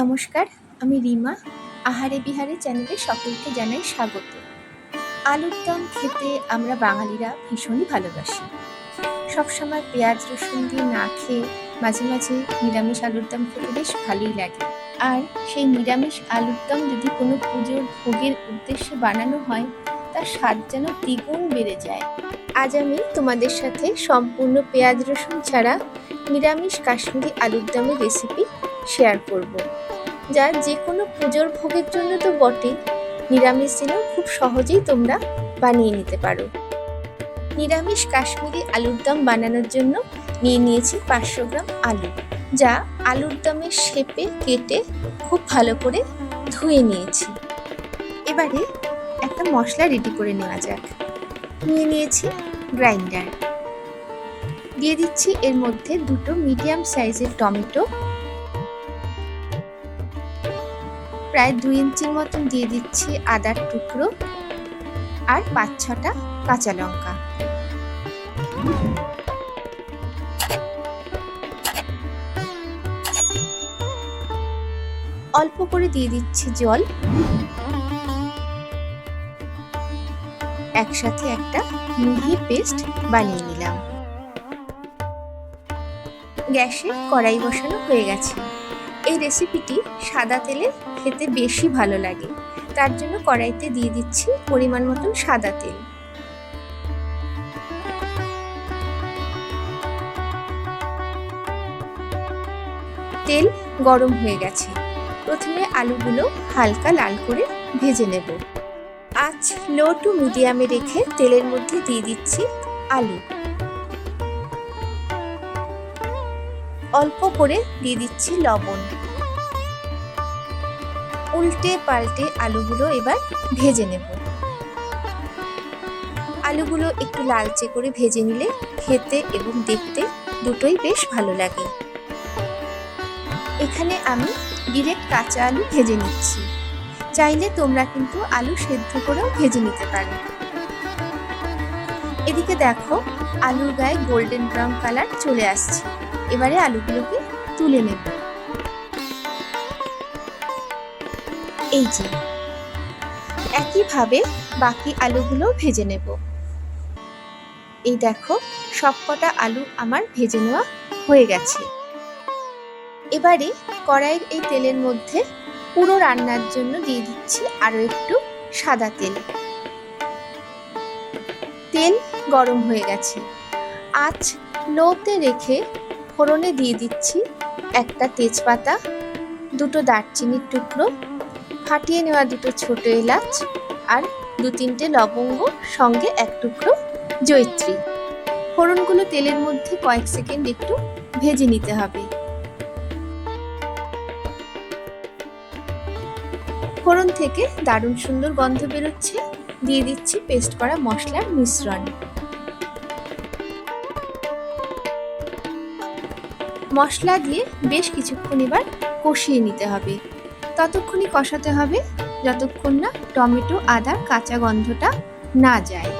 নমস্কার, আমি রিমা। আহারে বিহারে চ্যানেলে সকলকে জানাই স্বাগত। আলুর দম খেতে আমরা বাঙালিরা ভীষণই ভালোবাসি। সবসময় পেঁয়াজ, রসুন দিয়ে না খেয়ে মাঝে মাঝে নিরামিষ আলুর দম খেতে বেশ ভালোই লাগে। আর সেই নিরামিষ আলুর দম যদি কোনো পুজোর ভোগের উদ্দেশ্যে বানানো হয়, তার স্বাদ যেন দ্বিগুণ বেড়ে যায়। আজ আমি তোমাদের সাথে সম্পূর্ণ পেঁয়াজ, রসুন ছাড়া নিরামিষ কাশ্মীরি আলুর দমের রেসিপি শেয়ার করব। যা যে কোনো পুজোর ভোগের জন্য তো বটেই নিরামিষ দিনেও খুব সহজেই তোমরা বানিয়ে নিতে পারো। নিরামিষ কাশ্মীরি আলুর দম বানানোর জন্য নিয়ে নিয়েছি পাঁচশো গ্রাম আলু, যা আলুর দমের শেপে কেটে খুব ভালো করে ধুয়ে নিয়েছি। এবারে একটা মশলা রেডি করে নেওয়া যাক। নিয়ে নিয়েছি গ্রাইন্ডার দিয়ে দিচ্ছি এর মধ্যে দুটো মিডিয়াম সাইজের টমেটো প্রায় দুই ইঞ্চির মতন দিয়ে দিচ্ছি আদার টুকরো আর পাঁচ ছটা কাঁচা লঙ্কা। অল্প করে দিয়ে দিচ্ছি জল। একসাথে একটা মিহি পেস্ট বানিয়ে নিলাম। গ্যাসে কড়াই বসানো হয়ে গেছে। এই রেসিপিটি সাদা তেলে খেতে বেশি ভালো লাগে। তার জন্য কড়াইতে দিয়ে দিচ্ছি পরিমাণ মতন সাদা তেল। তেল গরম হয়ে গেছে। প্রথমে আলুগুলো হালকা লাল করে ভেজে নেব। আজ লো টু মিডিয়ামে রেখে তেলের মধ্যে দিয়ে দিচ্ছি আলু। অল্প করে দিয়ে দিচ্ছি লবণ। উল্টে পাল্টে আলুগুলো এবার ভেজে নেব। আলুগুলো একটু লালচে করে ভেজে নিলে খেতে এবং দেখতে দুটোই বেশ ভালো লাগে। এখানে আমি ডিরেক্ট কাঁচা আলু ভেজে নিচ্ছি। চাইলে তোমরা কিন্তু আলু সেদ্ধ করেও ভেজে নিতে পারো। এদিকে দেখো, আলুর গায়ে গোল্ডেন ব্রাউন কালার চলে আসছে। এবারে আলুগুলোকে তুলে নেব। এই যে। একইভাবে বাকি আলুগুলো ভেজে নেব। এই দেখো, সবকটা আলু আমার ভেজে নেওয়া হয়ে গেছে। এবারে কড়াইয়ের এই তেলের মধ্যে পুরো রান্নার জন্য দিয়ে দিচ্ছি আরও একটু সাদা তেল। তেল গরম হয়ে গেছে। আজ লোতে রেখে ফোড়নে দিয়ে দিচ্ছি একটা তেজপাতা, দুটো দারচিনির টুকরো ফাটিয়ে নেওয়া দুটো ছোট এলাচ আর দু তিনটে লবঙ্গ, সঙ্গে এক টুকরো জৈত্রী ফোড়নগুলো তেলের মধ্যে কয়েক সেকেন্ড একটু ভেজে নিতে হবে। ফোড়ন থেকে দারুণ সুন্দর গন্ধ বেরোচ্ছে। দিয়ে দিচ্ছি পেস্ট করা মশলার মিশ্রণ। মশলা দিয়ে বেশ কিছুক্ষণ এবার কষিয়ে নিতে হবে। ততক্ষণই কষাতে হবে যতক্ষণ না টমেটো আদার কাঁচা গন্ধটা না যায়।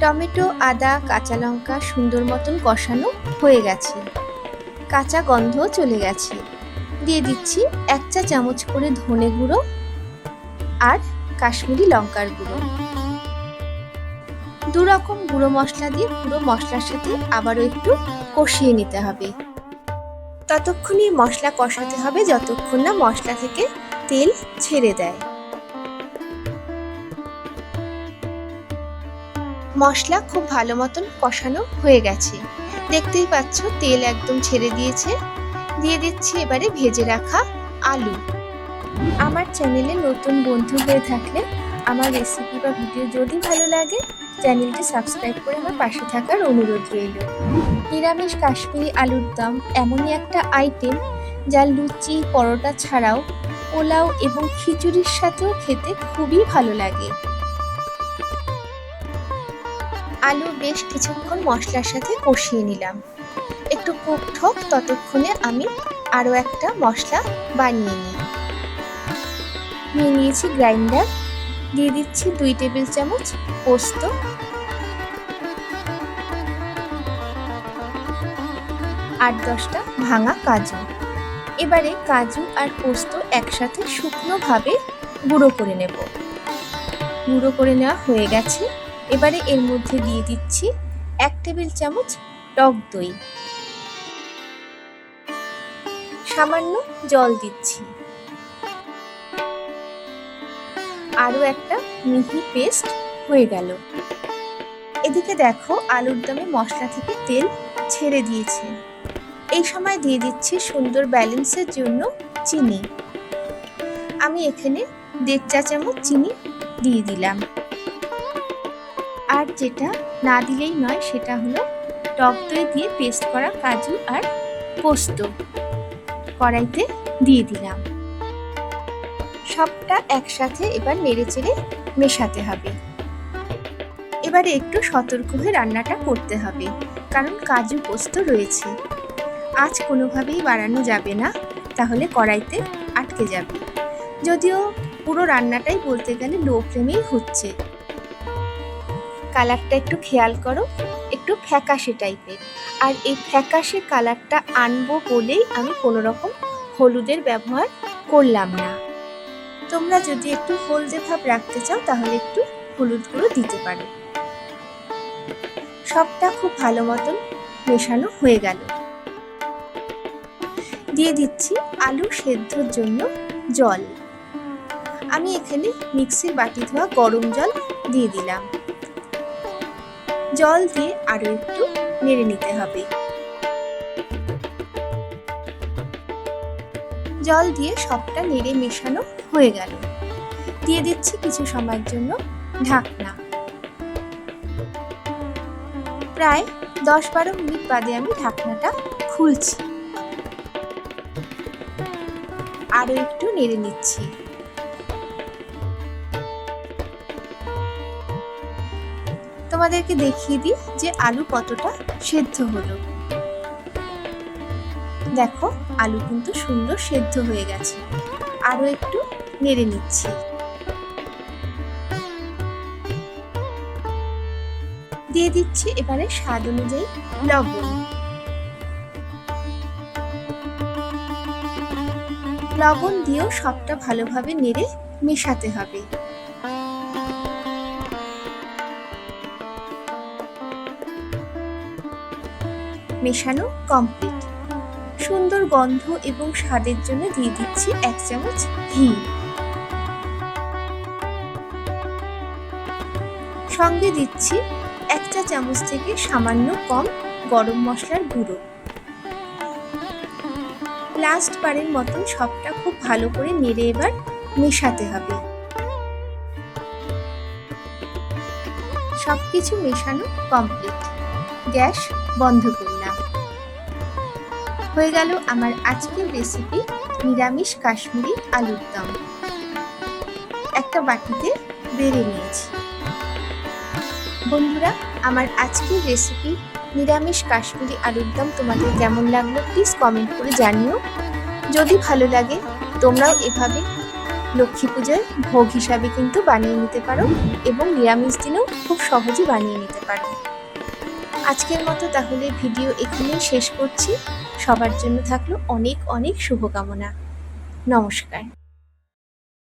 টমেটো, আদা, কাঁচা লঙ্কা সুন্দর মতন কষানো হয়ে গেছে। কাঁচা গন্ধ চলে গেছে। দিয়ে দিচ্ছি এক চা চামচ করে ধনে গুঁড়ো আর কাশ্মীরি লঙ্কার গুঁড়ো। দু রকম গুঁড়ো মশলা দিয়ে পুরো মশলার সাথে আবারও একটু কষিয়ে নিতে হবে। ততক্ষণই মশলা কষাতে হবে যতক্ষণ না মশলা থেকে তেল ছেড়ে দেয়। মশলা খুব ভালো মতন কষানো হয়ে গেছে। দেখতেই পাচ্ছ তেল একদম ছেড়ে দিয়েছে। দিয়ে দিচ্ছি এবারে ভেজে রাখা আলু। আমার চ্যানেলে নতুন বন্ধু হয়ে থাকলে আমার রেসিপি বা ভিডিও যদি ভালো লাগে চ্যানেলটি সাবস্ক্রাইব করে আমার পাশে থাকার অনুরোধ রইল। নিরামিষ কাশ্মীরি আলুর দম এমনই একটা আইটেম যা লুচি, পরোটা ছাড়াও পোলাও এবং খিচুড়ির সাথেও খেতে খুবই ভালো লাগে। আলু বেশ কিছুক্ষণ মশলার সাথে কষিয়ে নিলাম। একটু কুক ঠোক, ততক্ষণে আমি আরও একটা মশলা বানিয়ে নিই। নিয়ে নিয়েছি গ্রাইন্ডার। দিয়ে দিচ্ছি দুই টেবিল চামচ পোস্ত। আট দশটা ভাঙা কাজু। এবারে কাজু আর পোস্ত একসাথে শুকনোভাবে গুঁড়ো করে নেব। গুঁড়ো করে নেওয়া হয়ে গেছে। এবারে এর মধ্যে দিয়ে দিচ্ছি এক টেবিল চামচ টক দই। সামান্য জল দিচ্ছি। আরও একটা মিহি পেস্ট হয়ে গেল। এদিকে দেখো আলুর দমে মশলা থেকে তেল ছেড়ে দিয়েছে। এই সময় দিয়ে দিচ্ছি সুন্দর ব্যালেন্সের জন্য চিনি। আমি এখানে দেড় চা চামচ চিনি দিয়ে দিলাম। আর যেটা না দিলেই নয়, সেটা হলো টক দই দিয়ে পেস্ট করা কাজু আর পোস্ত কড়াইতে দিয়ে দিলাম। সবটা একসাথে এবার নেড়ে চেড়ে মেশাতে হবে। এবারে একটু সতর্ক হয়ে রান্নাটা করতে হবে, কারণ কাজু পোস্ত রয়েছে। আজ কোনোভাবেই বাড়ানো যাবে না, তাহলে কড়াইতে আটকে যাবে। যদিও পুরো রান্নাটাই বলতে গেলে লো ফ্লেমেই হচ্ছে। কালারটা একটু খেয়াল করো, একটু ফ্যাকাশে টাইপের। আর এই ফ্যাকাশে কালারটা আনব বলেই আমি কোনো রকম হলুদের ব্যবহার করলাম না। তোমরা যদি একটু হলদে ভাব রাখতে চাও, তাহলে একটু হলুদ গুঁড়ো দিতে পারো। সবটা খুব ভালো মতন মেশানো হয়ে গেল। দিয়ে দিচ্ছি আলু সেদ্ধর জন্য জল। আমি এখানে মিক্সির বাটি ধোয়া গরম জল দিয়ে দিলাম। জল দিয়ে আরও একটু নেড়ে নিতে হবে। জল দিয়ে সবটা নেড়ে মেশানো হয়ে গেল। দিয়ে দিচ্ছি কিছু সময়ের জন্য ঢাকনা। প্রায় দশ বারো মিনিট বাদে আমি ঢাকনাটা খুলছি। আরও একটু নেড়ে নিচ্ছি। তোমাদেরকে দেখিয়ে দিই যে আলু কতটা সেদ্ধ হলো। দেখো, আলু কিন্তু সুন্দর সেদ্ধ হয়ে গেছে। আরও একটু নেড়ে নিচ্ছি। দিয়ে দিচ্ছি এবারে স্বাদ অনুযায়ী লবণ। লবণ দিয়েও সবটা ভালোভাবে নেড়ে মেশাতে হবে। মেশানো কমপ্লিট সুন্দর গন্ধ এবং স্বাদের জন্য দিয়ে দিচ্ছি এক চামচ ঘি। সঙ্গে দিচ্ছি এক চা চামচ থেকে সামান্য কম গরম মশলার গুঁড়ো। লাস্ট বারের মতন সবটা খুব ভালো করে নেড়ে এবার মেশাতে হবে। সবকিছু মেশানো কমপ্লিট গ্যাস বন্ধ করলাম। হয়ে গেল আমার আজকের রেসিপি নিরামিষ কাশ্মীরি আলুর দম। একটা বাটিতে বেড়ে নিয়েছি। বন্ধুরা, আমার আজকের রেসিপি নিরামিষ কাশ্মীরি আলুর দম তোমাদের কেমন লাগল প্লিজ কমেন্ট করে জানিও। যদি ভালো লাগে, তোমরাও এভাবে লক্ষ্মী পূজায় ভোগ হিসাবে কিন্তু বানিয়ে নিতে পারো এবং নিরামিষ দিনেও খুব সহজে বানিয়ে নিতে পারো। আজকের মতো তাহলে ভিডিও এখানেই শেষ করছি। সবার জন্য থাকল অনেক অনেক শুভকামনা। নমস্কার।